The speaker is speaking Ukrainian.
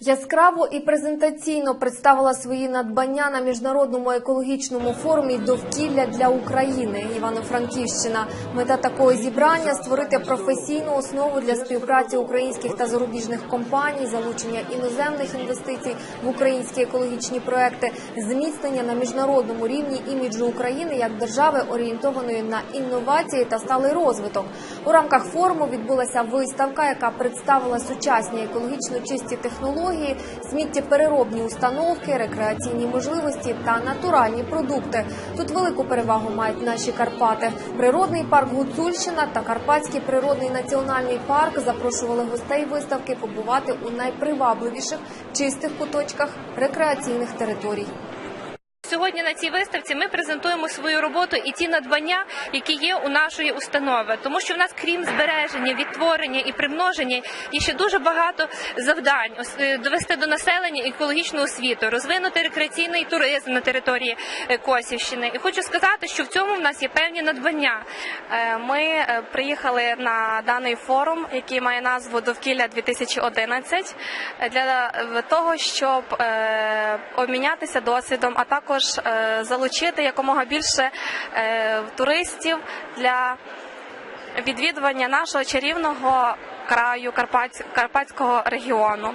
Яскраво і презентаційно представила свої надбання на міжнародному екологічному форумі довкілля для України Івано-Франківщина. Мета такого зібрання створити професійну основу для співпраці українських та зарубіжних компаній, залучення іноземних інвестицій в українські екологічні проекти, зміцнення на міжнародному рівні іміджу України як держави, орієнтованої на інновації та сталий розвиток. У рамках форуму відбулася виставка, яка представила сучасні екологічно чисті технології, сміттєпереробні установки, рекреаційні можливості та натуральні продукти. Тут велику перевагу мають наші Карпати. Природний парк Гуцульщина та Карпатський природний національний парк запрошували гостей виставки побувати у найпривабливіших чистих куточках рекреаційних територій. Сьогодні на цій виставці ми презентуємо свою роботу і ті надбання, які є у нашої установи, тому що в нас, крім збереження, відтворення і примноження, є ще дуже багато завдань е, довести до населення екологічну освіту, розвинути рекреаційний туризм на території е, Косівщини. І хочу сказати, що в цьому в нас є певні надбання. Е, Ми приїхали на даний форум, який має назву Довкілля 2011, е, для того, щоб обмінятися досвідом, а також е, залучити якомога більше е, туристів для відвідування нашого чарівного краю Карпатського регіону.